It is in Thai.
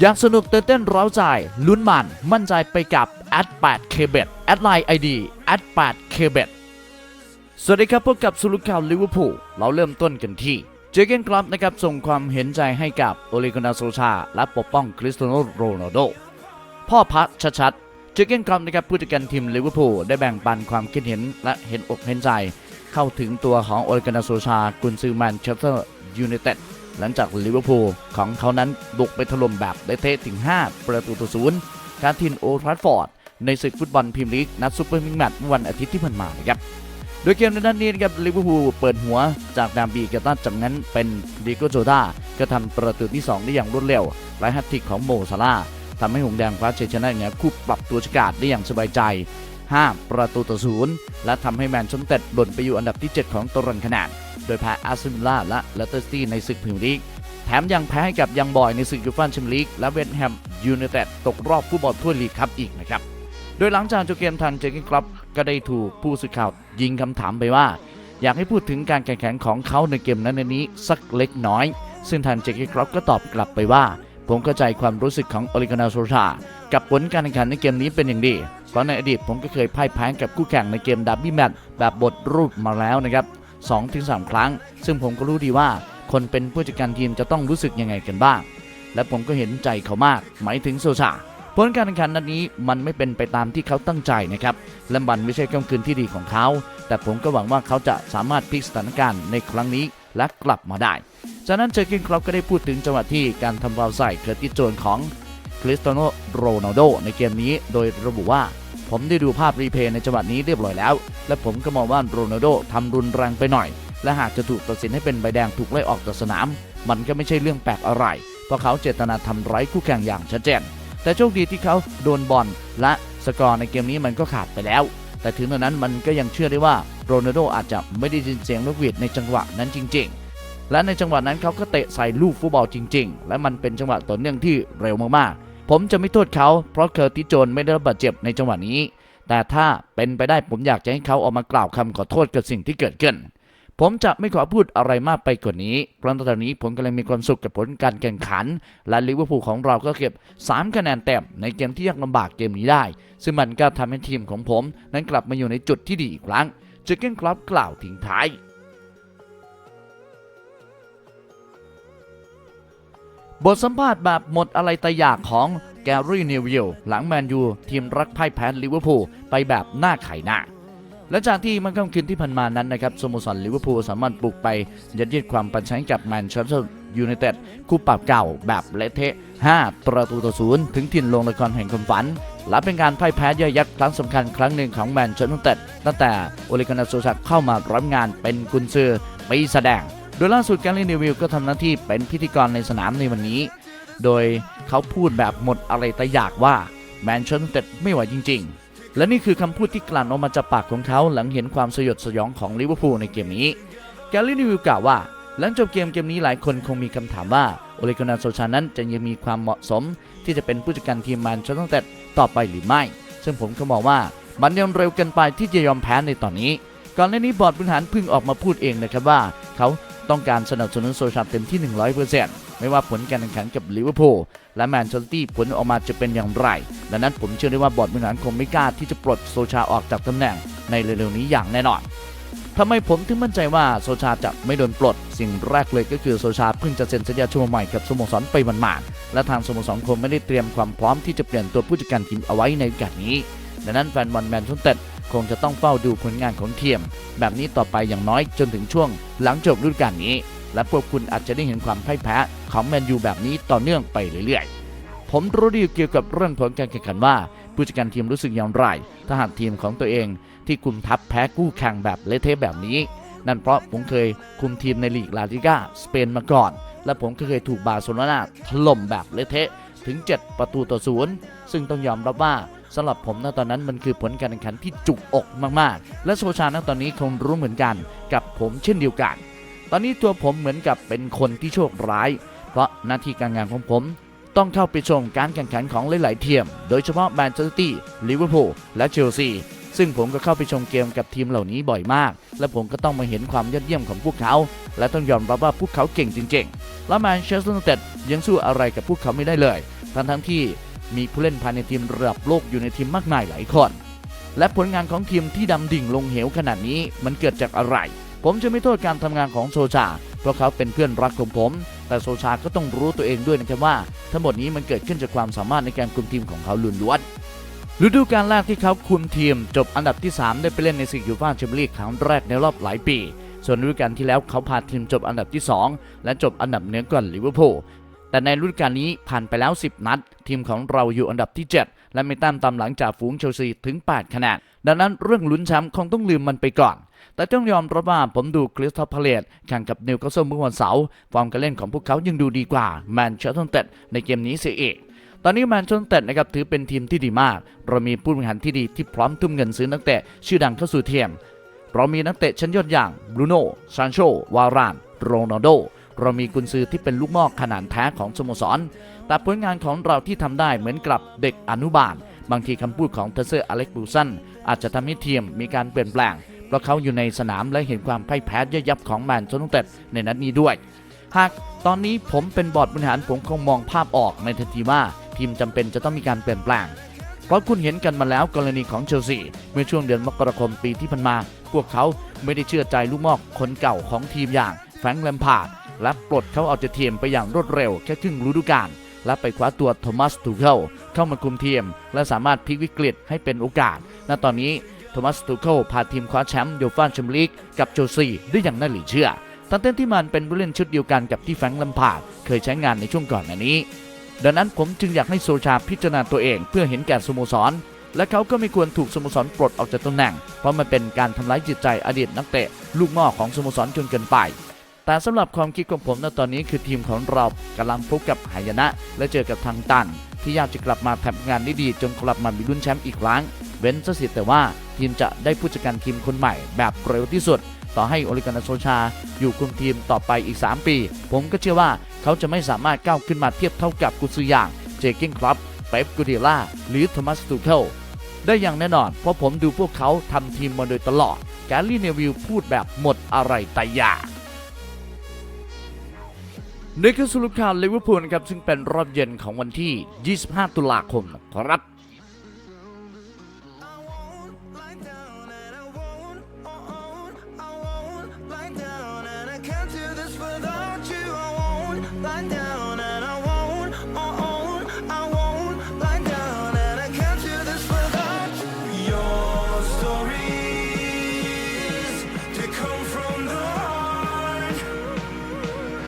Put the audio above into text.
อยากสนุกเตื่นเต้นร้าใจ ลุ้นมัน มั่นใจไปกับ a d 8 k b e t แอดไลน์ ID a d 8 k b e t สวัสดีครับพบกับสุลุข่าวลิเวอร์พูลเราเริ่มต้นกันที่ เจเกนคลับนะครับส่งความเห็นใจให้กับโอเลกนาโซชา และปกป้องคริสเตียโนโรนัลโด พ่อพักชัดๆ เจเกนคลับนะครับผู้จัดการทีมลิเวอร์พูลได้แบ่งปันความคิดเห็นและเห็นอกเห็นใจ เข้าถึงตัวของโอเลกนาโซชากุนซือแมนเชสเตอร์ยูไนเต็ด หลังจากลิเวอร์พูลของเขานั้นบุกไปถล่มแบบเละเทะถึง 5 ประตูต่อศูนย์การทินโอทรัฟฟอร์ดในศึกฟุตบอลพรีเมียร์ลีกนัดซูเปอร์มิงแมตช์เมื่อวันอาทิตย์ที่ผ่านมานะครับโดยเกมในนัดนี้นะครับลิเวอร์พูลเปิดหัวจากดามบีเกตันจากนั้นเป็นดิโกโจดาก็ทำประตูที่ 2 ได้อย่างรวดเร็วและแฮตทิกของโมซาลาทำให้หงแดงคว้าชัยชนะเหนือคู่ปรับตัวชกาดได้อย่างสบายใจ 5 ประตูต่อศูนย์และทำให้แมนเชสเตอร์หล่นไปอยู่อันดับที่ 7 ของตารางคะแนน โดยแพ้อาร์เซนอลและเลสเตอร์ซิตี้ในศึกพรีเมียร์ลีกแถมยังแพ้ให้กับยังบอยในศึกยูฟ่าแชมเปี้ยนลีกและเวสต์แฮมยูไนเต็ดตกรอบฟุตบอลถ้วยลีกครับอีกนะครับ โดยหลังจากจบเกมทางเจอร์กินคลับก็ได้ถูกผู้สื่อข่าวยิงคำถามไปว่า อยากให้พูดถึงการแข่งขันของเขาในเกมนั้นในนี้สักเล็กน้อย ซึ่งทางเจอร์กินคลับก็ตอบกลับไปว่า ผมเข้าใจความรู้สึกของโอลิกานาโซชากับผลการแข่งขันในเกมนี้เป็นอย่างดี เพราะในอดีตผมก็เคยพ่ายแพ้กับคู่แข่งในเกมดับบี้แมตช์แบบบทรูปมาแล้วนะครับ 2-3 ครั้ง ซึ่งผมก็รู้ดีว่าคนเป็นผู้จัดการทีมจะต้องรู้สึกยังไงกันบ้าง และผมก็เห็นใจเขามาก หมายถึงโซชาผลการแข่งขันนัดนี้มันไม่เป็นไปตามที่เขาตั้งใจนะครับ และมันไม่ใช่ค่ำคืนที่ดีของเขา แต่ผมก็หวังว่าเขาจะสามารถพลิกสถานการณ์ในครั้งนี้และกลับมาได้ จากนั้นเจอร์เกนครอปก็ได้พูดถึงจังหวะที่การทำฟาวล์ใส่เคอร์ติสโจนของคริสเตโนโรนัลโดในเกมนี้ โดยระบุว่า ผมได้ดูภาพรีเพย์ในจังหวะนี้เรียบร้อยแล้ว และผมก็มองว่าโรนัลโดทำรุนแรงไปหน่อย และหากจะถูกตัดสินให้เป็นใบแดงถูกไล่ออกจากสนาม มันก็ไม่ใช่เรื่องแปลกอะไร เพราะเขาเจตนาทำร้ายคู่แข่งอย่างชัดเจน แต่โชคดีที่เขาโดนบอลและสกอร์ในเกมนี้มันก็ขาดไปแล้ว แต่ถึงตอนนั้นมันก็ยังเชื่อได้ว่าโรนัลโดอาจจะไม่ได้ยินเสียงนกหวีดในจังหวะนั้นจริง ๆ และในจังหวะนั้นเขาก็เตะใส่ลูกฟุตบอลจริง ๆ และมันเป็นจังหวะต่อเนื่องที่เร็วมากๆ ผมจะไม่โทษเขาเพราะเคอร์ติโจนไม่ได้รับบาดเจ็บในจังหวะนี้ แต่ถ้าเป็นไปได้ผมอยากจะให้เขาออกมากล่าวคำขอโทษกับสิ่งที่เกิดขึ้น ผมจะไม่ขอพูดอะไรมากไปกว่านี้เพราะตอนนี้ผมกำลังมีความสุขกับผลการแข่งขัน และลิเวอร์พูลของเราก็เก็บ 3 คะแนนเต็มในเกมที่ยากลำบากเกมนี้ได้ ซึ่งมันก็ทำให้ทีมของผม นั้นกลับมาอยู่ในจุดที่ดีอีกครั้งจอร์เกนคลับกล่าวทิ้งท้าย บทสัมภาษณ์แบบหมดอะไรแต่อยากของแกรี่นิวิลหลังแมนยูทีมรักพ่ายแพ้ลิเวอร์พูลไปแบบหน้าไข่หน้าและจากที่มันค่ำคืนที่ผ่านมานั้นนะครับสโมสรลิเวอร์พูลสามารถปลุกไปยัดเยียดความปัญชัยกับแมนเชสเตอร์ยูไนเต็ดคู่ปรับเก่าแบบเละเทะ 5 ประตูต่อศูนย์ถึงถิ่นลงละครแห่งความฝัน และเป็นการพ่ายแพ้ย่อยยักษ์ครั้งสำคัญครั้งหนึ่งของแมนเชสเตอร์ตั้งแต่โอเลกานาโซชักเข้ามารับงานเป็นกุนซือปีแสดง โดยล่าสุดแกรเล่นนิวิลก็ทำหน้าที่เป็นพิธีกรในสนามในวันนี้ โดยเขาพูดแบบหมดอะไรแต่อยากว่าแมนเชสเตอร์ไม่ไหวจริง ๆ และนี่คือคำพูดที่กลั่นออกมาจากปากของเขาหลังเห็นความสยดสยองของลิเวอร์พูลในเกมนี้ แกลลี่นิวิลกล่าวว่า หลังจบเกมเกมนี้หลายคนคงมีคำถามว่าโอเลกนาโซชานั้นจะยังมีความเหมาะสม ที่จะเป็นผู้จัดการทีมแมนเชสเตอร์ต่อไปหรือไม่ ซึ่งผมก็มองว่ามันยังเร็วเกินไปที่จะยอมแพ้ในตอนนี้ ก่อนหน้านี้บอร์ดบริหารเพิ่งออกมาพูดเองนะครับว่า เขา ต้องการสนับสนุนโซชาเต็มที่ 100%ไม่ว่าผลการแข่งขันกับลิเวอร์พูลและแมนเชสเตอร์ผลออกมาจะเป็นอย่างไร ดังนั้นผมเชื่อได้ว่าบอร์ดบริหารคงไม่กล้าที่จะปลดโซชาออกจากตำแหน่งในเร็วๆนี้อย่างแน่นอนทำไมผมถึงมั่นใจว่าโซชาจะไม่โดนปลด สิ่งแรกเลยก็คือโซชาเพิ่งจะเซ็นสัญญาชั่วโมงใหม่กับสโมสรไปหมาดๆและทางสโมสรคงไม่ได้เตรียมความพร้อมที่จะเปลี่ยนตัวผู้จัดการทีมเอาไว้ในโอกาสนี้ ดังนั้นแฟนบอลแมนเชสเตอร์ คงจะต้องเฝ้าดูผลงานของทีมแบบนี้ต่อไปอย่างน้อยจนถึงช่วง หลังจบฤดูกาลนี้ และพวกคุณอาจจะได้เห็นความพ่ายแพ้ของแมนยูแบบนี้ต่อเนื่องไปเรื่อยๆ ผมรู้ดีเกี่ยวกับเรื่องผลการแข่งขันว่า ผู้จัดการทีมรู้สึกอย่างไร ถ้าหากทีมของตัวเองที่คุมทัพแพ้คู่แข่งแบบเละเทะแบบนี้ นั่นเพราะผมเคยคุมทีมในลีกลาลิก้าสเปนมาก่อน และผมก็เคยถูกบาร์เซโลนาถล่มแบบเละเทะถึง 7 ประตูต่อศูนย์ซึ่งต้องยอมรับว่า สำหรับผมณตอนนั้นมันคือผลการแข่งขันที่จุกอกมากๆ และโซชาณตอนนี้คงรู้เหมือนกันกับผมเช่นเดียวกัน ตอนนี้ตัวผมเหมือนกับเป็นคนที่โชคร้าย เพราะหน้าที่การงานของผมต้องเข้าไปชมการแข่งขันของหลายๆทีม โดยเฉพาะแมนเชสเตอร์ซิตี้ ลิเวอร์พูล และเชลซี ซึ่งผมก็เข้าไปชมเกมกับทีมเหล่านี้บ่อยมาก และผมก็ต้องมาเห็นความยอดเยี่ยมของพวกเขา และต้องยอมรับว่าพวกเขาเก่งจริง ๆ และแมนเชสเตอร์ยูไนเต็ดยังสู้อะไรกับพวกเขาไม่ได้เลย ทั้งทั้งๆที่ มีผู้เล่นภายในทีมระดับโลกอยู่ในทีมมากมายหลายคน และผลงานของทีมที่ดำดิ่งลงเหวขนาดนี้มันเกิดจากอะไร ผมจะไม่โทษการทำงานของโซชา เพราะเขาเป็นเพื่อนรักของผม แต่โซชาก็ต้องรู้ตัวเองด้วยนะครับว่า ทั้งหมดนี้มันเกิดขึ้นจากความสามารถในการคุมทีมของเขาล้วนๆฤดูกาลแรกที่เขาคุมทีม จบอันดับที่ 3 ได้ไปเล่นในศึกยูฟ่าแชมเปี้ยนลีกครั้งแรกในรอบหลายปีส่วนฤดูกาลที่แล้วเขาพาทีมจบอันดับที่ 2 และจบอันดับเหนือกว่าลิเวอร์พูล แต่ในฤดูกาลนี้ผ่านไปแล้ว 10 นัด ทีมของเราอยู่อันดับที่ 7 และไม่ตามตามหลังจากฝูงเชลซีถึง 8 คะแนนดังนั้นเรื่องลุ้นแชมป์คงต้องลืมมันไปก่อน แต่ต้องยอมรับว่าผมดูคริสตัลพาเลตแข่งกับนิวคาสเซิลเมื่อวันเสาร์ฟอร์มการเล่นของพวกเขายังดูดีกว่าแมนเชสเตอร์เต็ดในเกมนี้เสียอีกตอนนี้แมนเชสเตอร์นเต็ดนะครับถือเป็นทีมที่ดีมาก เรามีผู้บริหารที่ดีที่พร้อมทุ่มเงินซื้อนักเตะชื่อดังเข้าสู่ทีมเรามีนักเตะชั้นยอดอย่างบรูโน่ซานโชวารานโรนัลโด เรามีกุนซือที่เป็นลูกมอกขนาดแท้ของสโมสร แต่ผลงานของเราที่ทำได้เหมือนกับเด็กอนุบาล บางทีคำพูดของเทเซอร์อเล็กบูซันอาจจะทำให้ทีมมีการเปลี่ยนแปลง เพราะเขาอยู่ในสนามและเห็นความพ่ายแพ้ย่ยยับของแมนเชสเตอร์ในนัดนี้ด้วย หากตอนนี้ผมเป็นบอร์ดบริหารผมคงมองภาพออกในทันทีว่าทีมจำเป็นจะต้องมีการเปลี่ยนแปลงเพราะคุณเห็นกันมาแล้วกรณีของเชลซีเมื่อช่วงเดือนมกราคมปีที่ผ่านมา พวกเขาไม่ได้เชื่อใจลูกมอกคนเก่าของทีมอย่างแฟรงค์แลมพาร์ด และปลดเขาออกจากทีมไปอย่างรวดเร็วแค่ครึ่งฤดูกาลและไปคว้าตัวโทมัสทูเคิลเข้ามาคุมทีม และสามารถพลิกวิกฤตให้เป็นโอกาส ณ ตอนนี้โทมัสทูเคิลพาทีมคว้าแชมป์ยูฟ่าแชมเปี้ยนลีกกับเชลซีได้อย่างน่าหลือเชื่อ ทั้งเต้นที่มันเป็นผู้เล่นชุดเดียวกันกับที่แฟรงค์แลมพาร์ดเคยใช้งานในช่วงก่อนหน้านี้ ดังนั้นผมจึงอยากให้โซชาพิจารณาตัวเองเพื่อเห็นแก่สโมสร และเขาก็ไม่ควรถูกสโมสรปลดออกจากตำแหน่ง เพราะมันเป็นการทำร้ายจิตใจอดีตนักเตะลูกม่อของสโมสรจนเกินไป แต่สำหรับความคิดของผมณตอนนี้คือทีมของเรากำลังพบกับหายนะ และเจอกับทางตัน ที่ยากจะกลับมาทำงานได้ดีจนกลับมามีลุ้นแชมป์อีกครั้ง เว้นซะเสียแต่ว่าทีมจะได้ผู้จัดการทีมคนใหม่แบบเร็วที่สุด ต่อให้โอลิกานาโซชา อยู่คุมทีมต่อไปอีก 3 ปี ผมก็เชื่อว่าเขาจะไม่สามารถก้าวขึ้นมาเทียบเท่ากับกุซืออย่างเจเก้นครับเป๊ปกูเดียล่าหรือโทมัสตูเคิลได้อย่างแน่นอน เพราะผมดูพวกเขาทำทีมมาโดยตลอดแกลลี่เนวิลพูดแบบหมดอะไรแต่อยาก นี่คือสรุปข่าวลิเวอร์พูลครับซึ่งเป็นรอบเย็นของวันที่ 25 ตุลาคมครับวัน